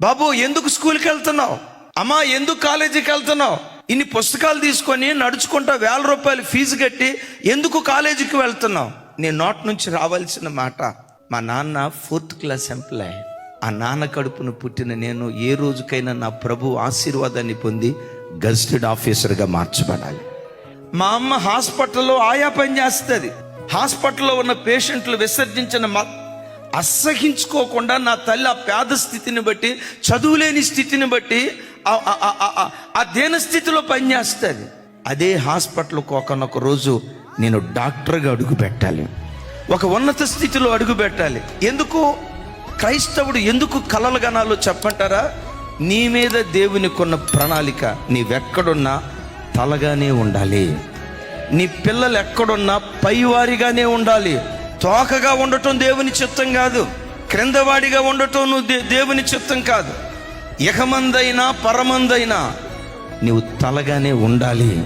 బాబు ఎందుకు స్కూల్కి వెళ్తున్నావు? అమ్మా ఎందుకు కాలేజీకి వెళ్తున్నావు? ఇన్ని పుస్తకాలు తీసుకొని నడుచుకుంటా వేల రూపాయలు ఫీజు కట్టి ఎందుకు కాలేజీకి వెళ్తున్నావు? నీ నోట్ నుంచి రావాల్సిన మాట మా నాన్న ఫోర్త్ క్లాస్ ఎంప్లాయ్. ఆ నాన్న కడుపును పుట్టిన నేను ఏ రోజుకైనా నా ప్రభు ఆశీర్వాదాన్ని పొంది గజిటెడ్ ఆఫీసర్గా మార్చబడాలి. మా అమ్మ హాస్పిటల్లో ఆయా పని చేస్తుంది. హాస్పిటల్లో ఉన్న పేషెంట్లు విసర్జించిన మ అసహించుకోకుండా నా తల్లి ఆ పేద స్థితిని బట్టి చదువులేని స్థితిని బట్టి ఆ- దేన స్థితిలో పనిచేస్తుంది అదే హాస్పిటల్కి ఒకనొక రోజు నేను డాక్టర్గా అడుగు పెట్టాలి. ఒక ఉన్నత స్థితిలో అడుగు పెట్టాలి. ఎందుకు? క్రైస్తవుడు ఎందుకు కలలు గణాలు చెప్పంటారా? నీ మీద దేవునికున్న ప్రణాళిక నీవెక్కడున్నా తలగానే ఉండాలి. నీ పిల్లలు ఎక్కడున్నా పైవారిగానే ఉండాలి. తోకగా ఉండటం దేవుని చిత్తం కాదు. క్రిందవాడిగా ఉండటం నువ్వు దే- దేవుని చిత్తం కాదు. ఇహమందైనా పరమందైనా నువ్వు తలగానే ఉండాలి.